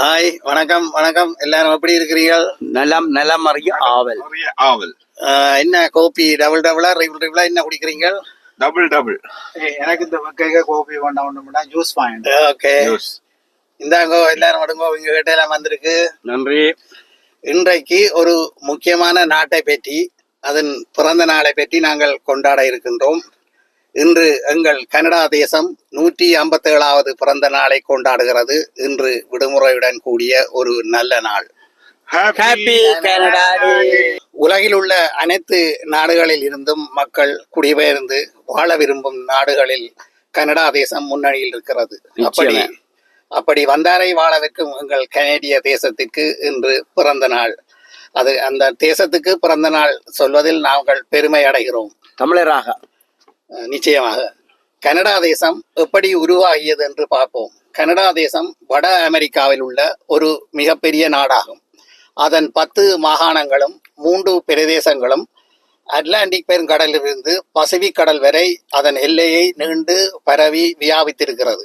Hi வணக்கம் வணக்கம். எல்லாரும் எப்படி இருக்கிறீர்கள்? நலம் நலம் அறிய ஆவல். ஆவல். என்ன கோபி டபுள் டபுளா ரிபிள் ரிபிளா என்ன குடிக்கிறீங்க டபுள் டபுள். எனக்கு இந்த கேக்க கோபி வேண்டாம் ஒண்ணும்னா ஜூஸ் பாயிண்ட் ஓகே. இந்தாங்கோ எல்லாரும் விடுங்கோ இங்க கிட்ட எல்லாம் வந்திருக்கு. நன்றி. இன்றைக்கு ஒரு முக்கியமான நாட்டை பற்றி அதன் பிறந்த நாளை பற்றி நாங்கள் கொண்டாட இருக்கின்றோம். இன்று எங்கள் கனடா தேசம் நூற்றி ஐம்பத்தேழாவது பிறந்த நாளை கொண்டாடுகிறது. இன்று விடுமுறையுடன் கூடிய ஒரு நல்ல நாள். ஹாப்பி கனடா உலகில் உள்ள அனைத்து நாடுகளில் இருந்தும் மக்கள் குடிபெயர்ந்து வாழ விரும்பும் நாடுகளில் கனடா தேசம் முன்னணியில் இருக்கிறது. அப்படி. அப்படி வந்தாரை வாழ வைக்கும் எங்கள் கனேடிய தேசத்திற்கு இன்று பிறந்த நாள். அது அந்த தேசத்துக்கு பிறந்த நாள் சொல்வதில் நாங்கள் பெருமை அடைகிறோம். தமிழராக. நிச்சயமாக. கனடா தேசம் எப்படி உருவாகியது என்று பார்ப்போம். கனடா தேசம் வட அமெரிக்காவில் உள்ள ஒரு மிகப்பெரிய நாடாகும். அதன் பத்து மாகாணங்களும் மூன்று பிரதேசங்களும் அட்லாண்டிக் பெருங்கடலிலிருந்து பசிபிக் கடல் வரை அதன் எல்லையை நீண்டு பரவி வியாபித்திருக்கிறது.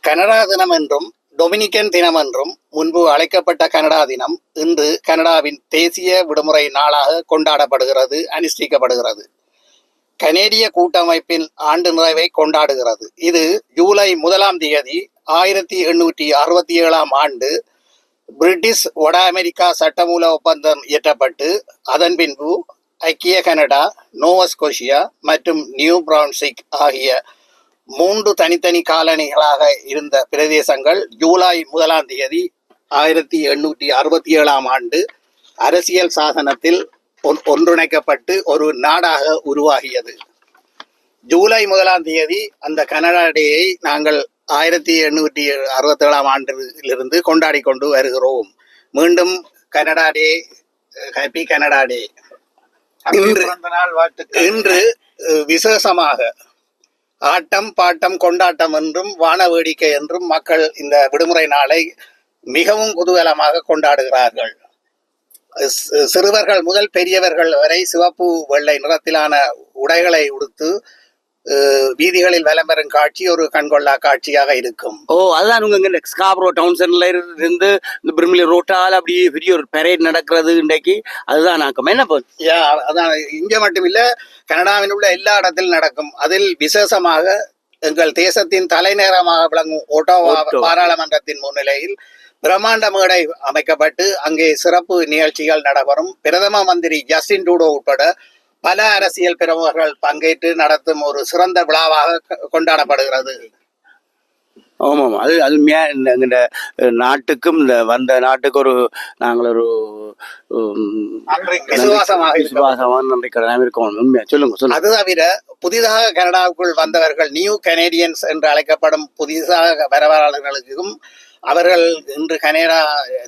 கனடா தினம் என்றும் டொமினிக்கன் தினம் என்றும் முன்பு அழைக்கப்பட்ட கனடா தினம் இன்று கனடாவின் தேசிய விடுமுறை நாளாக கொண்டாடப்படுகிறது அனுஷ்டிக்கப்படுகிறது. கனேடிய கூட்டமைப்பின் ஆண்டு நிறைவை கொண்டாடுகிறது. இது ஜூலை முதலாம் தேதி ஆயிரத்தி எண்ணூற்றி அறுபத்தி ஏழாம் ஆண்டு பிரிட்டிஷ் வட அமெரிக்கா சட்டமூல ஒப்பந்தம் இயற்றப்பட்டு அதன் பின்பு ஐக்கிய கனடா நோவஸ்கோஷியா மற்றும் நியூ பிரான்சிக் ஆகிய மூன்று தனித்தனி காலனிகளாக இருந்த பிரதேசங்கள் ஜூலை முதலாம் தேதி ஆயிரத்தி எண்ணூற்றி அறுபத்தி ஏழாம் ஆண்டு அரசியல் சாசனத்தில் ஒன்றிணைக்கப்பட்டு ஒரு நாடாக உருவாகியது. ஜூலை முதலாம் தேதி அந்த கனடா டேயை நாங்கள் ஆயிரத்தி எண்ணூற்றி அறுபத்தேழாம் ஆண்டிலிருந்து கொண்டாடி கொண்டு வருகிறோம். மீண்டும் Canada day happy Canada day. இன்று இன்று விசேஷமாக ஆட்டம் பாட்டம் கொண்டாட்டம் என்றும் வான வேடிக்கை என்றும் மக்கள் இந்த விடுமுறை நாளை மிகவும் குதூகலமாக கொண்டாடுகிறார்கள். சிறுவர்கள் முதல் பெரியவர்கள் வரை சிவப்பு வெள்ளை நிறத்திலான உடைகளை உடுத்து வீதிகளில் வலம் பெறும் காட்சி ஒரு கண்கொள்ளா காட்சியாக இருக்கும். ஓ அதுதான் உங்க ஸ்காப்ரோ டவுன் சென்டர்ல இருந்து இந்த பிரிமிலி ரோட்டால் அப்படி பெரிய ஒரு பெரேட் நடக்கிறது இன்றைக்கு. அதுதான் நாக்கம் என்ன அதான் இங்க மட்டும் இல்ல கனடாவில் உள்ள எல்லா இடத்திலும் நடக்கும். அதில் விசேஷமாக எங்கள் தேசத்தின் தலைநேரமாக விளங்கும் ஒட்டோவா. பாராளுமன்றத்தின் முன்னிலையில் பிரம்மாண்ட மேடை அமைக்கப்பட்டு அங்கே சிறப்பு நிகழ்ச்சிகள் நடைபெறும். பிரதம மந்திரி ஜஸ்டின் டூடோ உட்பட பல அரசியல் பிரமுகர்கள் பங்கேற்று நடத்தும் ஒரு சிறந்த விழாவாக கொண்டாடப்படுகிறது. ஆமாம். அது அது மே இந்த நாட்டுக்கும் இந்த வந்த நாட்டுக்கு ஒரு நாங்கள் ஒரு விசுவாசமாக கடனாக இருக்கோம் உண்மையா சொல்லுங்க சொல்லுங்க. அது தவிர புதிதாக கனடாவுக்குள் வந்தவர்கள் நியூ கனேடியன்ஸ் என்று அழைக்கப்படும் புதிதாக வரவாளர்களுக்கும் அவர்கள் இன்று கனேடா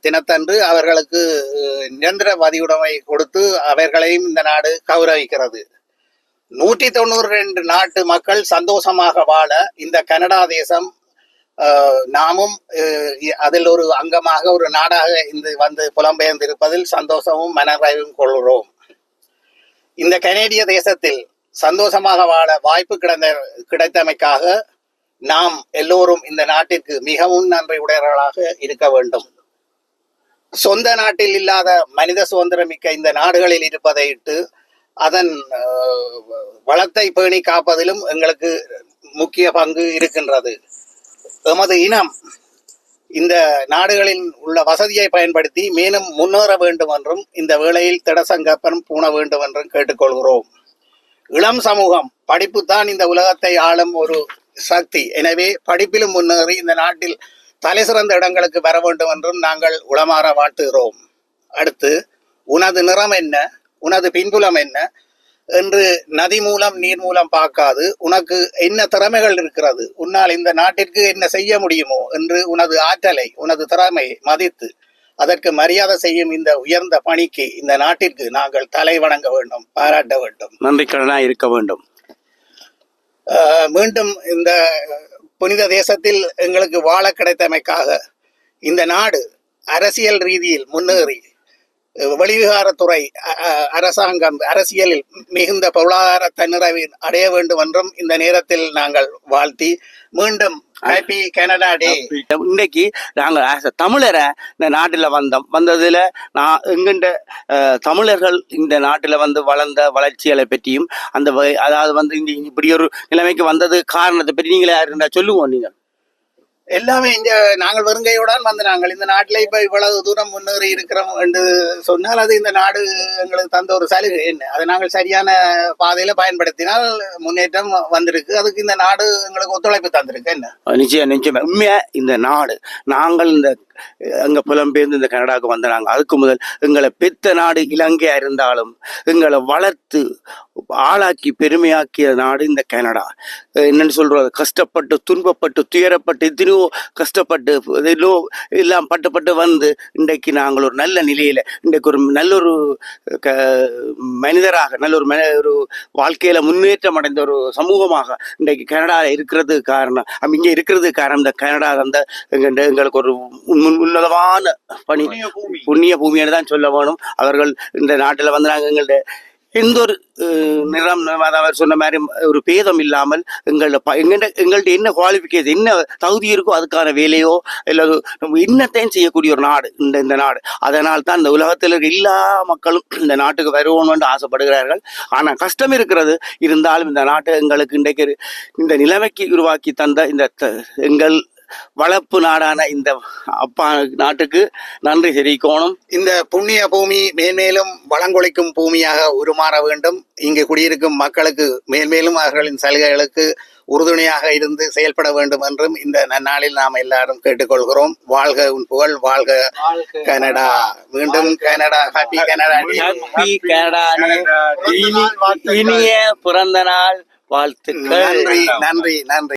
தினத்தன்று அவர்களுக்கு அஹ், நிரந்தர பதிவுடைமை கொடுத்து அவர்களையும் இந்த நாடு கௌரவிக்கிறது. நூற்றி தொண்ணூறு ரெண்டு நாட்டு மக்கள் சந்தோஷமாக வாழ இந்த கனடா தேசம் அஹ், நாமும் அஹ், அதில் ஒரு அங்கமாக ஒரு நாடாக இந்த வந்து புலம்பெயர்ந்திருப்பதில் சந்தோஷமும் மனநிறைவும் கொள்கிறோம். இந்த கனேடிய தேசத்தில் சந்தோஷமாக வாழ வாய்ப்பு கிடைந்த கிடைத்தமைக்காக நாம் எல்லோரும் இந்த நாட்டிற்கு மிகவும் நன்றி உடையவர்களாக இருக்க வேண்டும். சொந்த நாட்டில் இல்லாத மனித சுதந்திரம் மிக்க இந்த நாடுகளில் இருப்பதை இட்டு அதன் வளத்தை பேணி காப்பதிலும் எங்களுக்கு முக்கிய பங்கு இருக்கின்றது. எமது இனம் இந்த நாடுகளில் உள்ள வசதியை பயன்படுத்தி மேலும் முன்னேற வேண்டும் என்றும் இந்த வேளையில் திடசங்கப்பன் பூண வேண்டும் என்றும் கேட்டுக்கொள்கிறோம். இளம் சமூகம் படிப்பு தான் இந்த உலகத்தை ஆளும் ஒரு சக்தி. எனவே படிப்பிலும் முன்னேறி இந்த நாட்டில் தலை சிறந்த இடங்களுக்கு வர வேண்டும் என்றும் நாங்கள் உளமாற வாழ்த்துகிறோம். அடுத்து உனது நிறம் என்ன? உனது பின்புலம் என்ன? என்று நதி மூலம் நீர் மூலம் பார்க்காது. உனக்கு என்ன திறமைகள் இருக்கிறது? உன்னால் இந்த நாட்டிற்கு என்ன செய்ய முடியுமோ? என்று உனது ஆற்றலை உனது திறமை மதித்து அதற்கு மரியாதை செய்யும் இந்த உயர்ந்த பணிக்கு இந்த நாட்டிற்கு நாங்கள் தலை வணங்க வேண்டும் பாராட்ட வேண்டும். நன்றி இருக்க வேண்டும். மீண்டும் இந்த புனித தேசத்தில் எங்களுக்கு வாழ கிடைத்தமைக்காக இந்த நாடு அரசியல் ரீதியில் முன்னேறி வெளிவிகாரத்துறை அரசாங்கம் அரசியலில் மிகுந்த பொருளாதார தன்னிறைவை அடைய வேண்டும் என்றும் இந்த நேரத்தில் நாங்கள் வாழ்த்தி மீண்டும் ஹாப்பி கனடா டே. இன்னைக்கு நாங்கள் ஆஸ் தமிழரை இந்த நாட்டில் வந்தோம். வந்ததில் நான் எங்கண்ட தமிழர்கள் இந்த நாட்டில் வந்து வளர்ந்த வளர்ச்சிகளை பற்றியும் அந்த அதாவது வந்து இப்படி ஒரு நிலைமைக்கு வந்தது காரணத்தை பற்றி நீங்களே இருந்தால் சொல்லுவோம் நீங்கள் எல்லாமே இங்க நாங்கள் வருங்கையுடன் வந்து நாங்கள். இந்த நாட்டில் இப்ப இவ்வளவு தூரம் முன்னேறி இருக்கிறோம் என்று சொன்னால் அது இந்த நாடு எங்களுக்கு தந்த ஒரு சலுகை. என்ன? அதை நாங்கள் சரியான பாதையில பயன்படுத்தினால் முன்னேற்றம் வந்திருக்கு. அதுக்கு இந்த நாடு எங்களுக்கு ஒத்துழைப்பு தந்திருக்கு. என்ன? நிச்சயம் நிச்சயம். உண்மையா இந்த நாடு நாங்கள் இந்த அங்க புலம்பெயர்ந்து இந்த கனடாவுக்கு வந்த நாங்கள் அதுக்கு முதல் எங்களை பெத்த நாடு இலங்கையா இருந்தாலும் எங்களை வளர்த்து ஆளாக்கி பெருமையாக்கிய நாடு இந்த கனடா. என்னன்னு சொல்றது? கஷ்டப்பட்டு துன்பப்பட்டு துயரப்பட்டு எத்தனையோ கஷ்டப்பட்டு எல்லோ எல்லாம் பட்டு பட்டு வந்து இன்றைக்கு நாங்கள் ஒரு நல்ல நிலையில இன்றைக்கு ஒரு நல்ல ஒரு க மனிதராக நல்ல ஒரு மன- ஒரு வாழ்க்கையில முன்னேற்றம் அடைந்த ஒரு சமூகமாக இன்றைக்கு கனடா இருக்கிறது காரணம் இங்கே இருக்கிறது காரணம் இந்த கனடா அந்த எங்க- எங்களுக்கு ஒரு உன்- உன்னதமான பணி புண்ணிய பூமின்னு தான் சொல்ல வேணும். அவர்கள் இந்த நாட்டில் வந்து நாங்கள் எங்கள்ட்ட எந்த ஒரு நிறம் அதாவது அவர் சொன்ன மாதிரி ஒரு பேதம் இல்லாமல் எங்களோட ப- எங்கள்கிட்ட என்ன குவாலிஃபிகேஷன் என்ன தகுதி இருக்கோ அதுக்கான வேலையோ இல்லை நம்ம என்னத்தையும் செய்யக்கூடிய ஒரு நாடு இந்த இந்த நாடு. அதனால் தான் இந்த உலகத்தில் இருக்க எல்லா மக்களும் இந்த நாட்டுக்கு வருவோன்னு என்று ஆசைப்படுகிறார்கள். ஆனால் கஷ்டம் இருக்கிறது. இருந்தாலும் இந்த நாட்டு எங்களுக்கு இன்றைக்கு இந்த நிலைமைக்கு உருவாக்கி தந்த இந்த த- எங்கள் வளர்ப்பு நாடான இந்த அப்பா நாட்டுக்கு நன்றி தெரிவிக்கணும். இந்த புண்ணிய பூமி மேன்மேலும் வளங்கொழிக்கும் பூமியாக உருமாற வேண்டும். இங்கு குடியிருக்கும் மக்களுக்கு மேன்மேலும் அவர்களின் சலுகைகளுக்கு உறுதுணையாக இருந்து செயல்பட வேண்டும் என்றும் இந்த நன்னாளில் நாம் எல்லாரும் கேட்டுக்கொள்கிறோம். வாழ்க உன் புகழ் வாழ்க கனடா. மீண்டும் கனடா. Happy Canada. ஹாப்பி இனிய பிறந்த நாள் வாழ்த்துக்கள். நன்றி நன்றி நன்றி.